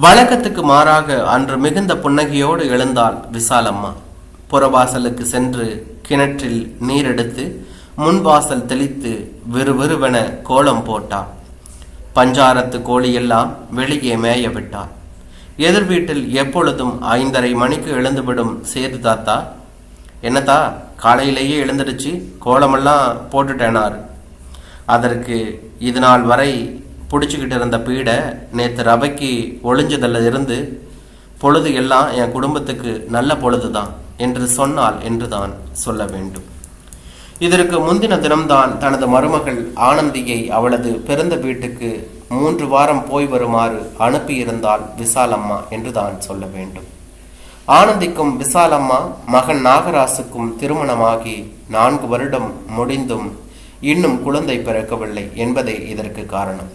வழக்கத்துக்கு மாறாக அன்று மிகுந்த புன்னகையோடு எழுந்தாள் விசாலம்மா. புறவாசலுக்கு சென்று கிணற்றில் நீர் எடுத்து முன்வாசல் தெளித்து விறுவிறுவென கோலம் போட்டாள். பஞ்சாரத்து கோழியெல்லாம் வெளியே மேய விட்டாள். எதிர் வீட்டில் எப்பொழுதும் ஐந்தரை மணிக்கு எழுந்துவிடும் சேது தாத்தா. என்னத்தா காலையிலேயே எழுந்துடுச்சு? கோலமெல்லாம் போட்டுட்டேனார். அதற்கு இது நாள் வரை பிடிச்சிக்கிட்டு இருந்த பீடை நேற்று ரவைக்கு ஒளிஞ்சதில் இருந்து பொழுது எல்லாம் என் குடும்பத்துக்கு நல்ல பொழுதுதான் என்று சொன்னால் என்று தான் சொல்ல வேண்டும். இதற்கு முந்தின தினம்தான் தனது மருமகள் ஆனந்தியை அவளது பிறந்த வீட்டுக்கு மூன்று வாரம் போய் வருமாறு அனுப்பியிருந்தாள் விசாலம்மா என்றுதான் சொல்ல வேண்டும். ஆனந்திக்கும் விசாலம்மா மகன் நாகராசுக்கும் திருமணமாகி நான்கு வருடம் முடிந்தும் இன்னும் குழந்தை பிறக்கவில்லை என்பதே இதற்கு காரணம்.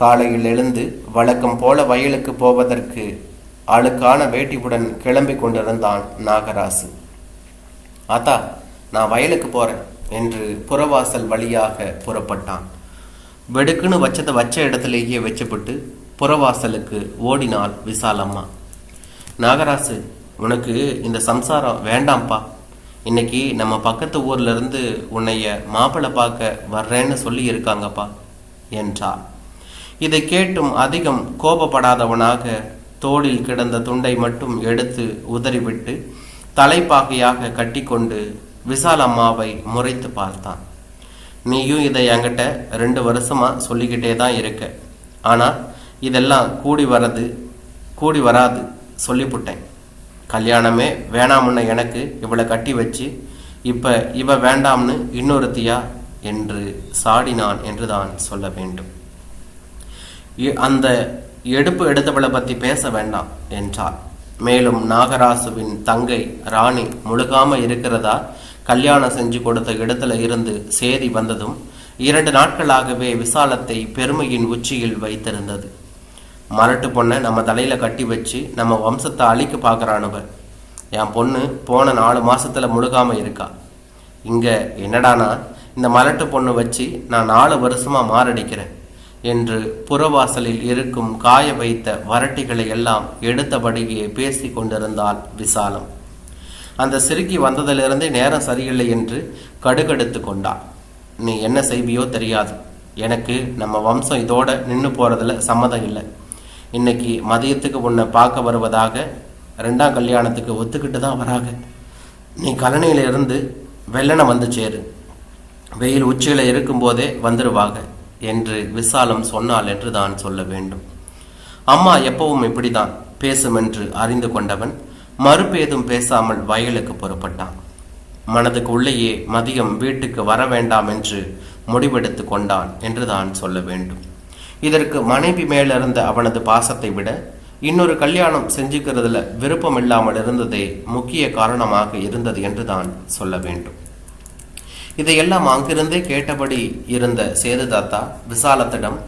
காலையில் எழுந்து வழக்கம் போல வயலுக்கு போவதற்கு அழுக்கான வேட்டியுடன் கிளம்பி கொண்டிருந்தான் நாகராசு. ஆத்தா நான் வயலுக்கு போறேன் என்று புறவாசல் வழியாக புறப்பட்டான். வெடுக்குன்னு வச்சதை வச்ச இடத்துலேயே வச்சுப்பட்டு புறவாசலுக்கு ஓடினாள் விசாலம்மா. நாகராசு உனக்கு இந்த சம்சாரம் வேண்டாம்ப்பா. இன்னைக்கு நம்ம பக்கத்து ஊர்ல இருந்து உன்னைய மாப்பிள்ளை பார்க்க வர்றேன்னு சொல்லி இருக்காங்கப்பா என்றார் இதை கேட்டும் அதிகம் கோபப்படாதவனாக தோளில் கிடந்த துண்டை மட்டும் எடுத்து உதறிவிட்டு தலைப்பாகையாக கட்டிக்கொண்டு விசாலம்மாவை முறைத்து பார்த்தான். நீயும் இதை என்கிட்ட ரெண்டு வருஷமா சொல்லிக்கிட்டே தான் இருக்க. ஆனால் இதெல்லாம் கூடி வரது கூடி வராது சொல்லிப்புட்டேன். கல்யாணமே வேணாமுன்ன எனக்கு இவளை கட்டி வச்சு இப்போ இவ வேண்டாம்னு இன்னொருத்தியா? என்று சாடினான் என்றுதான் சொல்ல வேண்டும். அந்த எடுப்பு எடுத்தவளை பத்தி பேச வேண்டாம் என்றார் மேலும் நாகராசுவின் தங்கை ராணி முழுகாம இருக்கிறதா? கல்யாணம் செஞ்சு கொடுத்த இடத்துல இருந்து சேதி வந்ததும் இரண்டு நாட்களாகவே விசாலத்தை பெருமையின் உச்சியில் வைத்திருந்தது. மரட்டு பொண்ணை நம்ம தலையில கட்டி வச்சு நம்ம வம்சத்தை அழிக்க பார்க்குறானுவர் என் பொண்ணு போன நாலு மாசத்துல முழுகாம இருக்கா. இங்க என்னடானா இந்த மரட்டு பொண்ணு வச்சு நான் நாலு வருஷமா மாரடிக்கிறேன். என்று புறவாசலில் இருக்கும் காய வைத்த வரட்டிகளை எல்லாம் எடுத்தபடியே பேசி கொண்டிருந்தாள் விசாலம். அந்த சிறுக்கி வந்ததிலிருந்தே நேரம் சரியில்லை என்று கடுகடுத்து கொண்டாள். நீ என்ன செய்வியோ தெரியாது. எனக்கு நம்ம வம்சம் இதோட நின்று போறதுல சம்மதம் இல்லை. இன்னைக்கு மதியத்துக்கு உன்னை பார்க்க வருவதாக ரெண்டாம் கல்யாணத்துக்கு ஒத்துக்கிட்டு தான் வராங்க நீ கழனியில இருந்து வெள்ளனை வந்து சேரு. வெயில் உச்சியில் இருக்கும்போதே வந்துடுவாங்க என்று விசாலம் சொன்னாள் என்று தான் சொல்ல வேண்டும். அம்மா எப்பவும் இப்படிதான் பேசும் என்று அறிந்து கொண்டவன் மறுபேதும் பேசாமல் வயலுக்கு புறப்பட்டான். மனதுக்கு உள்ளேயே மதியம் வீட்டுக்கு வர வேண்டாம் என்று முடிவெடுத்து கொண்டான் என்று தான் சொல்ல வேண்டும். இதற்கு மனைவி மேலிருந்த அவனது பாசத்தை விட இன்னொரு கல்யாணம் செஞ்சுக்கிறதுல விருப்பம் இல்லாமல் இருந்ததே முக்கிய காரணமாக இருந்தது என்று தான் சொல்ல வேண்டும். இதையெல்லாம் அங்கிருந்தே கேட்டபடி இருந்த சேதுதாத்தா விசாலத்திடம்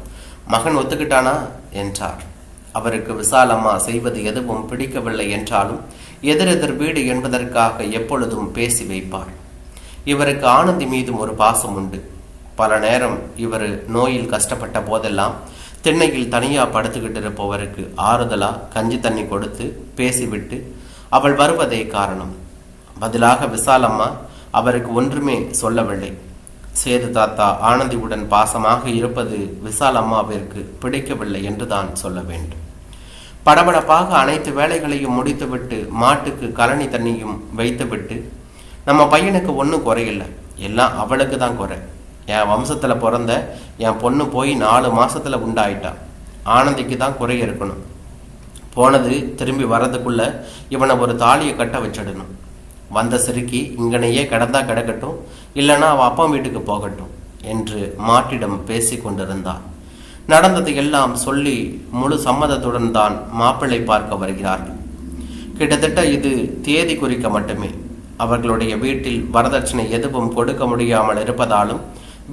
மகன் ஒத்துக்கிட்டானா? என்றார். அவருக்கு விசாலம்மா செய்வது எதுவும் பிடிக்கவில்லை என்றாலும் எதிரெதிர் வீடு என்பதற்காக எப்பொழுதும் பேசி வைப்பார் இவருக்கு ஆனந்தி மீதும் ஒரு பாசம் உண்டு. பல நேரம் இவர் நோயில் கஷ்டப்பட்ட போதெல்லாம் திண்ணையில் தனியா படுத்துக்கிட்டு இருப்பவருக்கு ஆறுதலா கஞ்சி தண்ணி கொடுத்து பேசிவிட்டு அவள் வருவதே காரணம். பதிலாக விசாலம்மா அவருக்கு ஒன்றுமே சொல்லவில்லை. சேது தாத்தா ஆனந்தியுடன் பாசமாக இருப்பது விசால் அம்மாவிற்கு பிடிக்கவில்லை என்றுதான் சொல்ல வேண்டும். படபடப்பாக அனைத்து வேலைகளையும் முடித்துவிட்டு மாட்டுக்கு கழனி தண்ணியும் வைத்துவிட்டு நம்ம பையனுக்கு ஒன்றும் குறையில்லை. எல்லாம் அவளுக்கு தான் குறை. என் வம்சத்தில் பிறந்த என் பொண்ணு போய் நாலு மாசத்துல உண்டாயிட்டா. ஆனந்திக்கு தான் குறை இருக்கணும். போனது திரும்பி வர்றதுக்குள்ள இவனை ஒரு தாலியை கட்ட வச்சிடணும். வந்த சிறுக்கி இங்கனையே கிடந்தா கிடக்கட்டும் இல்லைன்னா அவள் அப்பா வீட்டுக்கு போகட்டும் என்று மாட்டிடம் பேசி கொண்டிருந்தாள். நடந்தது எல்லாம் சொல்லி முழு சம்மதத்துடன் தான் மாப்பிள்ளை பார்க்க வருகிறார்கள். கிட்டத்தட்ட இது தேதி குறிக்க மட்டுமே. அவர்களுடைய வீட்டில் வரதட்சணை எதுவும் கொடுக்க முடியாமல் இருப்பதாலும்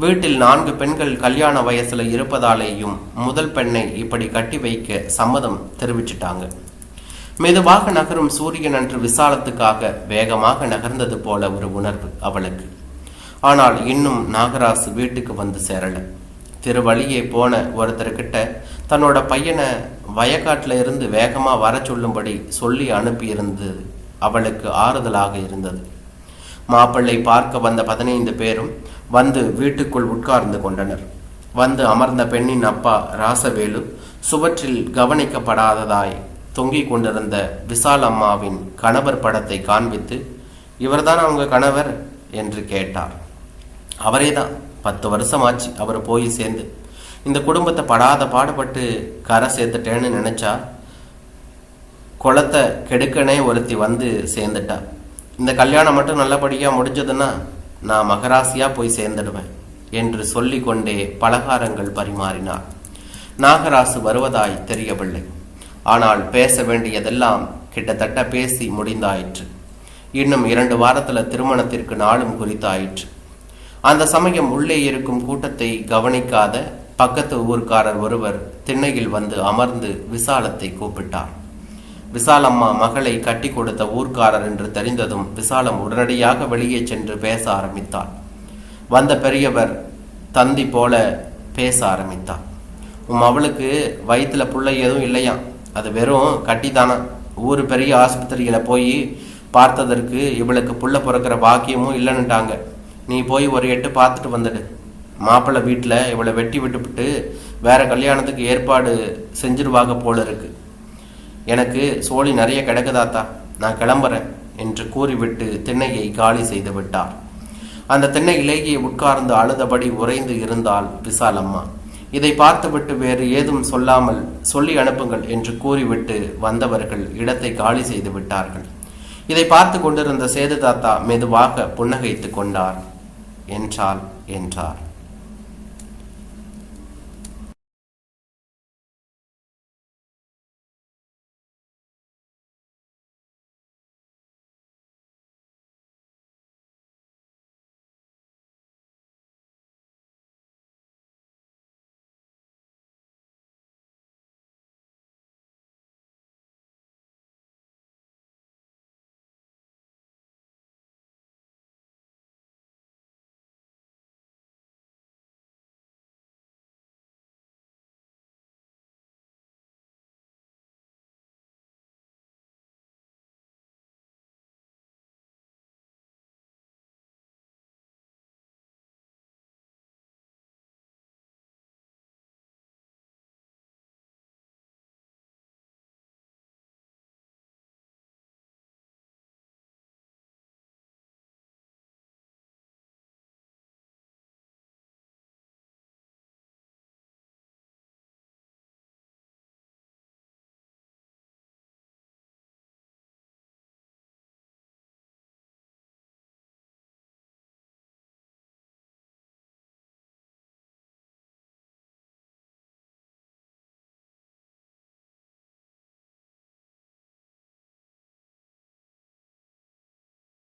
வீட்டில் நான்கு பெண்கள் கல்யாண வயசுல இருப்பதாலேயும் முதல் பெண்ணை இப்படி கட்டி வைக்க சம்மதம் தெரிவிச்சிட்டாங்க. மெதுவாக நகரும் சூரியன் அன்று விசாலத்துக்காக வேகமாக நகர்ந்தது போல ஒரு உணர்வு அவளுக்கு. ஆனால் இன்னும் நாகராசு வீட்டுக்கு வந்து சேரல. திருவழியே போன ஒருத்தர்கிட்ட தன்னோட பையனை வயக்காட்டில் இருந்து வேகமாக வர சொல்லும்படி சொல்லி அனுப்பியிருந்தது அவளுக்கு ஆறுதலாக இருந்தது. மாப்பிள்ளை பார்க்க வந்த பதினைந்து பேரும் வந்து வீட்டுக்குள் உட்கார்ந்து கொண்டனர். வந்து அமர்ந்த பெண்ணின் அப்பா ராசவேலு சுவற்றில் கவனிக்கப்படாததாய் தொங்கிக் கொண்டிருந்த விசால் அம்மாவின் கணவர் படத்தை காண்பித்து இவர்தான் அவங்க கணவர் என்று கேட்டார். அவரே தான் பத்து வருஷமாச்சு அவர் போய் சேர்ந்து. இந்த குடும்பத்தை படாத பாடுபட்டு கரை சேர்த்துட்டேன்னு நினைச்சா குளத்தை கெடுக்கனே ஒருத்தி வந்து சேர்ந்துட்டா. இந்த கல்யாணம் மட்டும் நல்லபடியாக முடிஞ்சதுன்னா நான் மகராசியாக போய் சேர்ந்துடுவேன் என்று சொல்லிக்கொண்டே பலகாரங்கள் பரிமாறினார். நாகராசு வருவதாய் தெரியவில்லை. ஆனால் பேச வேண்டியதெல்லாம் கிட்டத்தட்ட பேசி முடிந்தாயிற்று. இன்னும் இரண்டு வாரத்தில் திருமணத்திற்கு நாளும் குறித்தாயிற்று. அந்த சமயம் உள்ளே இருக்கும் கூட்டத்தை கவனிக்காத பக்கத்து ஊர்க்காரர் ஒருவர் திண்ணையில் வந்து அமர்ந்து விசாலத்தை கூப்பிட்டார். விசாலம்மா மகளை கட்டி கொடுத்த ஊர்க்காரர் என்று தெரிந்ததும் விசாலம் உடனடியாக வெளியே சென்று பேச ஆரம்பித்தார் வந்த பெரியவர் தந்தி போல பேச ஆரம்பித்தார். உம் அவளுக்கு வயிற்றுல புள்ள எதுவும் இல்லையாம். அது வெறும் கட்டிதானா? ஊர் பெரிய ஆஸ்பத்திரியில் போய் பார்த்ததற்கு இவளுக்கு புள்ள பிறக்கிற பாக்கியமும் இல்லைன்னுட்டாங்க. நீ போய் ஒரு எட்டு பார்த்துட்டு வந்துடு. மாப்பிள்ளை வீட்டில் இவளை வெட்டி விட்டுவிட்டு வேற கல்யாணத்துக்கு ஏற்பாடு செஞ்சிருவாங்க போல இருக்கு எனக்கு சோழி நிறைய கிடக்குதாத்தா நான் கிளம்புறேன் என்று கூறிவிட்டு திண்ணையை காலி செய்து விட்டார் அந்த திண்ணையிலேயே உட்கார்ந்து அழுதபடி உறைந்து இருந்தால் விசாலம்மா. இதை பார்த்துவிட்டு வேறு ஏதும் சொல்லாமல் சொல்லி அனுப்புங்கள் என்று கூறிவிட்டு வந்தவர்கள் இடத்தை காலி செய்து விட்டார்கள். இதை பார்த்து கொண்டிருந்த சேது தாத்தா மெதுவாக புன்னகைத்து கொண்டார். என்றால் என்றார்.